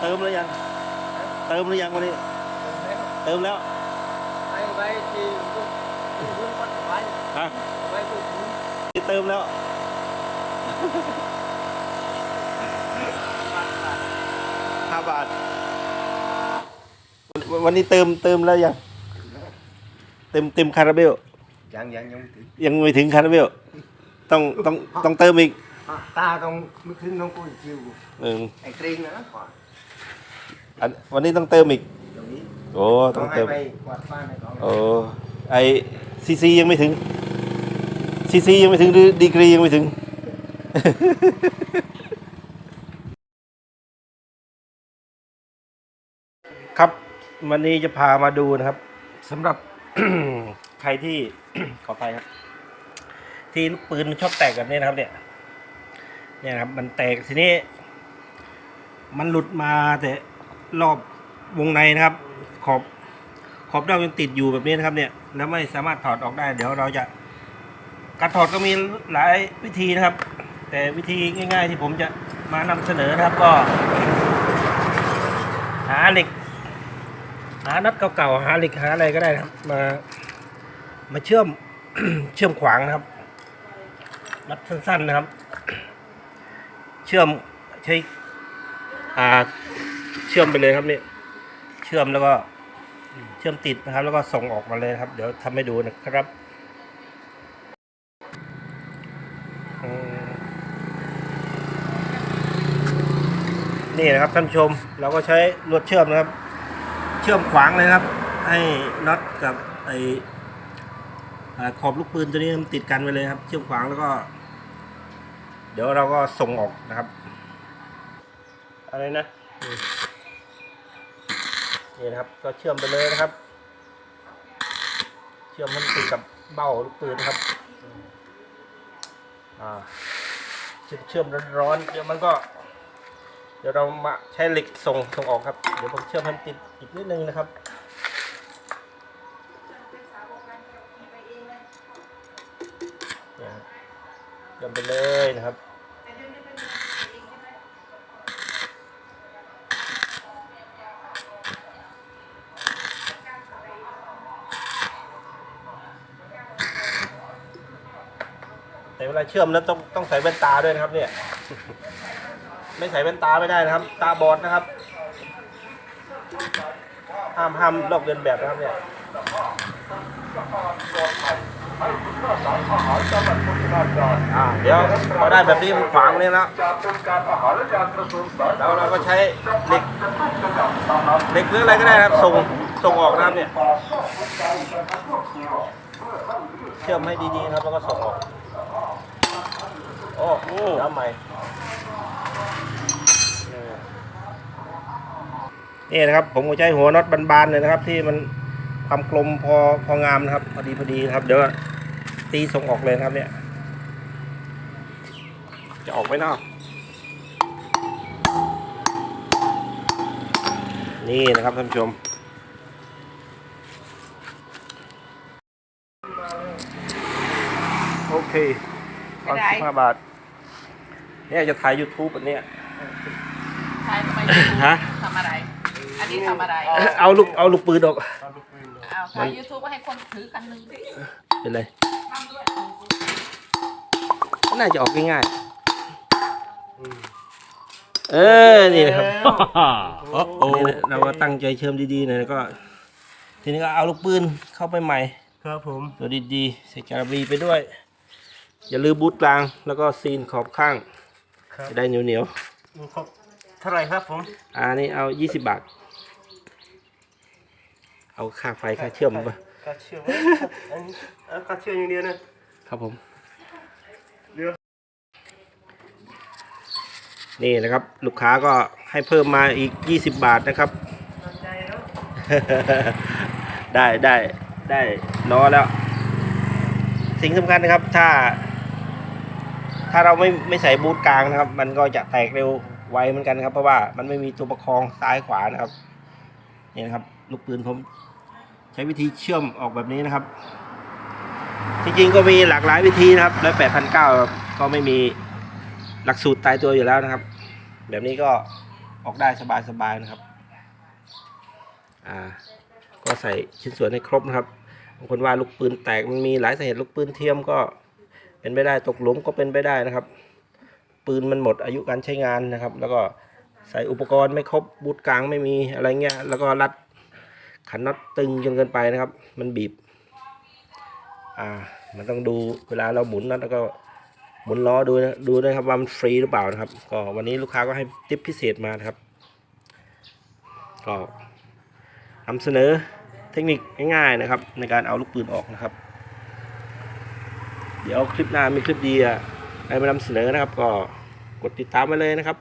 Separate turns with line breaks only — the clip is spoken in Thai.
เติมหรือยัง เติมหรือยังวันนี้ เติมแล้ว
ไปไปที่ลูกลูกมันไป
ฮะ
ไปลูกลูกที่
เติมแล้ว ห้าบาท วันวันนี้เติมเติมแล้วยังเต็มเต็มคาราเบล
ยังยังยังไม่ถึง
ยังไม่ถึงคาราเบลต้องต้องต้องเติมอีก
อะตาต้องไม่ขึ้นน้องกุ้ยคิว
เออ
ไอ้กรีงนะก่อน
อันวันนี้ต้องเติมอีก
ตรงนี้
โอ้
ต้
ต้
อ
องง
ให้
เติม
ไปกวาดบ้านให้เขา
โอ้ไอซีซียังไม่ถึงซีซียังไม่ถึงหรือดีกรียังไม่ถึงครับ วันนี้จะพามาดูนะครับสำหรับ ใครที่ ขออภัยครับ ที่ลูกปืนมันชอบแตกแบบนี้นะครับ เนี่ย เนี่ยครับ มันแตกทีนี้ มันหลุดมาแต่รอบวงในนะครับ ขอบ ขอบด้ามยังติดอยู่แบบนี้นะครับ เนี่ย แล้วไม่สามารถถอดออกได้ เดี๋ยวเราจะ การถอดก็มีหลายวิธีนะครับ แต่วิธีง่าย ๆ ที่ผมจะมานำเสนอนะครับ ก็ หาเหล็กาน็อตเก่าๆหาเหล็กหาอะไรก็ได้นะครับ มา มาเชื่อมเชื่อมขวางนะครับน็อตสั้น ๆนะครับ เชื่อมใช้อ่าเชื่อมไปเลยครับเนี่ยเชื่อมแล้วก็เชื่อมติดนะครับ แล้วก็ส่งออกมาเลยครับ เดี๋ยวทำให้ดูนะครับนี่นะครับท่านชม เราก็ใช้ลวดเชื่อมนะครับ ชื่อมขวางเลยครับ ให้น็อตกับไอขอบลูกปืนตัวนี้มันติดกันไปเลยครับ เชื่อมขวางแล้วก็ เดี๋ยวเราก็ส่งออกนะครับ อะไรนะนี่นะครับ ก็เชื่อมไปเลยนะครับ เชื่อมมันติดกับเบ้าลูกปืนนะครับอ่าเชื่อมร้อนๆเดี๋ยวมันก็ เดี๋ยวเรามาใช้เหล็กส่งส่งออกครับ เดี๋ยวผมเชื่อมให้มันติดอีกนิดนึงนะครับเนี่ยเนไปเลยนะครับแต่เวลาเชื่อมแล้วต้องต้องใส่แว่นตาด้วยนะครับเนี่ย ไม่ใส่แว่นตาไม่ได้นะครับ ตาบอดนะครับ ห้ามห้ามลอกเลียนแบบนะครับเนี่ยอ่าเดี๋ยวพอได้แบบนี้มันขวางเลยแล้วแล้วเราก็ใช้เหล็กเหล็กหรืออะไรก็ได้นะครับส่งส่งออกนะครับเนี่ยเชื่อมให้ดีๆนะครับแล้วก็ส่งออกโอ้โหทำใหม่ นี่นะครับ ผมก็ใช้หัวน็อตบานๆเลยนะครับ ที่มันความกลมพอพองามนะครับ พอดีพอดีนะครับ เดี๋ยวตีส่งออกเลยนะครับ เนี่ย จะออกไหมเนาะนี่นะครับท่านผู้ชมโอเคตอนสิบห้าบาท เนี่ยจะถ่าย YouTube อันเนี้ย
ถ่ายทำไม
ฮะ
ทำอะไร อันนี้ทำอะไร
เอาลูกเอาลูกปืนออก
เอาถ่ายยูทูบให้คนถือคันหนึ่งสิ
เป็นไร
ทำด้วย
น่าจะออกง่ายๆเออนี่นะครับนี่นะเราก็ตั้งใจเชื่อมดีๆหน่อยแล้วก็ ทีนี้ก็เอาลูกปืนเข้าไปใหม่
ครับผม
ตัวดีๆใส่จาระบีไปด้วย อย่าลืมบูทกลางแล้วก็ซีนขอบข้าง
ครับ
จะได้เหนียว
ครับเท่าไหร่ครับผม
ๆอ่านี่เอา 20 บาท เอาค่าไฟค่าเชื่อมปะ
ค่าเชื่อมอันนี้เอาค่าเชื่อมอย่างเดียวนะครับ
ผม
เดี๋ยว
นี่นะครับ ลูกค้าก็ให้เพิ่มมาอีก 20 บาทนะครับ
ใจแล้ว
ได้ได้ได้ล้อแล้ว สิ่งสำคัญนะครับ ถ้า ถ้าเราไม่ไม่ใส่บูทกลางนะครับ มันก็จะแตกเร็วไวเหมือนกันครับ เพราะว่ามันไม่มีตัวประคองซ้ายขวานะครับ นี่นะครับ ลูกปืนผม ใช้วิธีเชื่อมออกแบบนี้นะครับ จริงๆก็มีหลากหลายวิธีนะครับแล้วแปดพันเก้าก็ไม่มีหลักสูตรตายตัวอยู่แล้วนะครับ แบบนี้ก็ออกได้สบายๆนะครับ อ่า ก็ใส่ชิ้นส่วนให้ครบนะครับบางคนว่าลูกปืนแตกมันมีหลายสาเหตุลูกปืนเทียมก็เป็นไปได้ตกหลุมก็เป็นไปได้นะครับ ปืนมันหมดอายุการใช้งานนะครับ แล้วก็ใส่อุปกรณ์ไม่ครบบูทกลางไม่มีอะไรเงี้ยแล้วก็รัด ขันน็อตตึงจนเกินไปนะครับ มันบีบ อ่า มันต้องดูเวลาเราหมุนนะแล้วก็หมุนล้อดูนะดูด้วยครับว่ามันฟรีหรือเปล่านะครับ ก็วันนี้ลูกค้าก็ให้ทิปพิเศษมานะครับ ก็นำเสนอเทคนิคง่ายๆนะครับ ในการเอาลูกปืนออกนะครับ เดี๋ยวคลิปหน้ามีคลิปดีอะให้มานำเสนอนะครับ ก็กดติดตามไว้เลยนะครับ